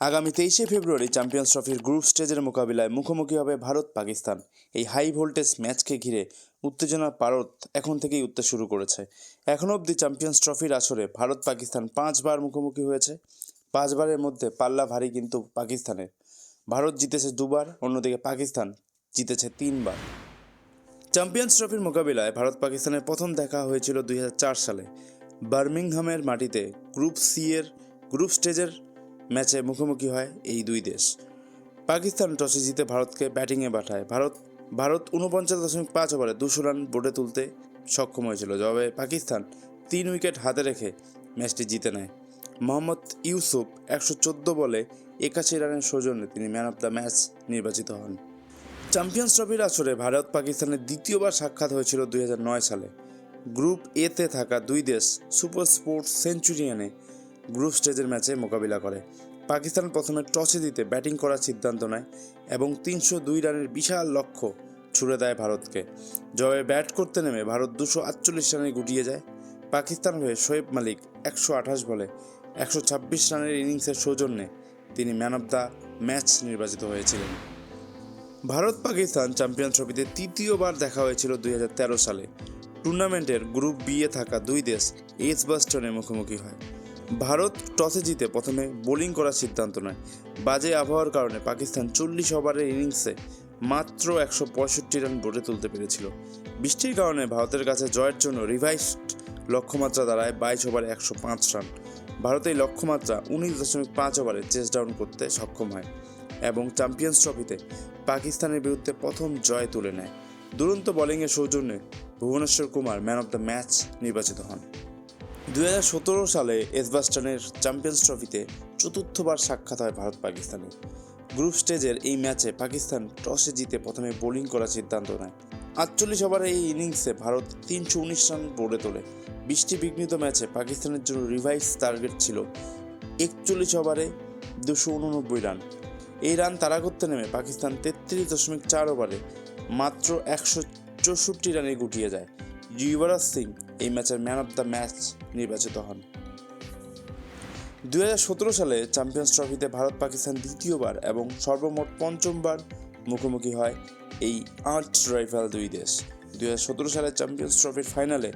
আগামী তেইশে ফেব্রুয়ারি চ্যাম্পিয়ন্স ট্রফির গ্রুপ স্টেজের মোকাবিলায় মুখোমুখি হবে ভারত পাকিস্তান। এই হাই ভোল্টেজ ম্যাচকে ঘিরে উত্তেজনার পারত এখন থেকেই উঠতে শুরু করেছে। এখনও অবধি চ্যাম্পিয়ন্স ট্রফির আসরে ভারত পাকিস্তান পাঁচবার মুখোমুখি হয়েছে। পাঁচবারের মধ্যে পাল্লা ভারী কিন্তু পাকিস্তানের। ভারত জিতেছে দুবার, অন্যদিকে পাকিস্তান জিতেছে তিনবার। চ্যাম্পিয়ন্স ট্রফির মোকাবিলায় ভারত পাকিস্তানের প্রথম দেখা হয়েছিল দুই হাজার চার সালে। বার্মিংহামের মাটিতে গ্রুপ সি এর, গ্রুপ স্টেজের ম্যাচে মুখোমুখি হয় এই দুই দেশ। পাকিস্তান টসে জিতে ভারতকে ব্যাটিংয়ে পাঠায়। ভারত ভারত উনপঞ্চাশ দশমিক পাঁচ ওভারে দুশো রান বোর্ডে তুলতে সক্ষম হয়েছিল, জবাবে পাকিস্তান তিন উইকেট হাতে রেখে ম্যাচটি জিতে নেয়। মোহাম্মদ ইউসুফ একশো চোদ্দ বলে একাশি রানের সৌজন্যে তিনি ম্যান অফ দ্য ম্যাচ নির্বাচিত হন। চ্যাম্পিয়ন্স ট্রফির আসরে ভারত পাকিস্তানের দ্বিতীয়বার সাক্ষাৎ হয়েছিল দুই হাজার নয় সালে। গ্রুপ এতে থাকা দুই দেশ সুপার স্পোর্টস সেঞ্চুরিয়ানে গ্রুপ স্টেজের ম্যাচে মোকাবিলা করে। পাকিস্তান প্রথমে টসে দিতে ব্যাটিং করার সিদ্ধান্ত নেয় এবং তিনশো দুই রানের বিশাল লক্ষ্য ছুড়ে দেয় ভারতকে। জয়ে ব্যাট করতে নেমে ভারত দুশো আটচল্লিশ রানে গুটিয়ে যায়। পাকিস্তান হয়ে শোয়েব মালিক একশো আঠাশ বলে একশো ছাব্বিশ রানের ইনিংসের সৌজন্যে তিনি ম্যান অফ দ্য ম্যাচ নির্বাচিত হয়েছিলেন। ভারত পাকিস্তান চ্যাম্পিয়ন ট্রফিতে তৃতীয়বার দেখা হয়েছিল দুই হাজার তেরো সালে। টুর্নামেন্টের গ্রুপ বি এ থাকা দুই দেশ এস বাস্টনের মুখোমুখি হয়। ভারত টসে জিতে প্রথমে বোলিং করার সিদ্ধান্ত নেয়। বাজে আবহাওয়ার কারণে পাকিস্তান চল্লিশ ওভারের ইনিংসে মাত্র একশো পঁয়ষট্টি রান বোর্ডে তুলতে পেরেছিল। বৃষ্টির কারণে ভারতের কাছে জয়ের জন্য রিভাইসড লক্ষ্যমাত্রা দাঁড়ায় বাইশ ওভারে একশো পাঁচ রান। ভারত এই লক্ষ্যমাত্রা উনিশ দশমিক পাঁচ ওভারে চেস ডাউন করতে সক্ষম হয় এবং চ্যাম্পিয়ন্স ট্রফিতে পাকিস্তানের বিরুদ্ধে প্রথম জয় তুলে নেয়। দুরন্ত বোলিংয়ের সৌজন্যে Bhuvneshwar Kumar man of the match নির্বাচিত হন। দু হাজার সতেরো সালে এসবাস্টনের চ্যাম্পিয়ন্স ট্রফিতে চতুর্থবার সাক্ষাৎ হয় ভারত পাকিস্তানের গ্রুপ স্টেজের এই ম্যাচে পাকিস্তান টসে জিতে প্রথমে বোলিং করার সিদ্ধান্ত নেয়। আটচল্লিশ ওভারের এই ইনিংসে ভারত তিনশো উনিশ রান বোর্ডে তোলে। বৃষ্টি বিঘ্নিত ম্যাচে পাকিস্তানের জন্য রিভাইস টার্গেট ছিল একচল্লিশ ওভারে দুশো উননব্বই রান। এই রান তাড়া করতে নেমে পাকিস্তান তেত্রিশ দশমিক চার ওভারে মাত্র একশো চৌষট্টি রানে গুটিয়ে যায়। যুবরাজ সিং এই ম্যাচের ম্যান অফ দ্য ম্যাচ নির্বাচিত হন। দুই হাজার সতেরো সালে চ্যাম্পিয়ন্স ট্রফিতে ভারত পাকিস্তান দ্বিতীয়বার এবং সর্বমোট পঞ্চমবার মুখোমুখি হয় এই আট রাইফেল দুই দেশ। দুই সালে চ্যাম্পিয়ন্স ট্রফির ফাইনালে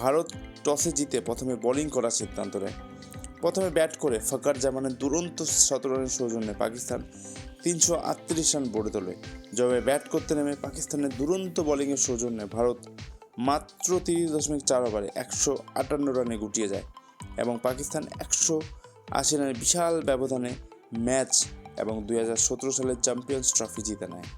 ভারত টসে জিতে প্রথমে বোলিং করার সিদ্ধান্ত নেয়। প্রথমে ব্যাট করে ফকার জামানের দুরন্ত শতরানের সৌজন্যে পাকিস্তান তিনশো আটত্রিশ রান বোর্ডে তোলে। জবাবে ব্যাট করতে নেমে পাকিস্তানের দুরন্ত বোলিংয়ের সৌজন্যে ভারত মাত্র তিরিশ দশমিক চার ওভারে একশো আটান্ন রানে গুটিয়ে যায় এবং পাকিস্তান একশো আশি রানের বিশাল ব্যবধানে ম্যাচ এবং দুই হাজার সতেরো সালের চ্যাম্পিয়ন্স ট্রফি জিতে নেয়।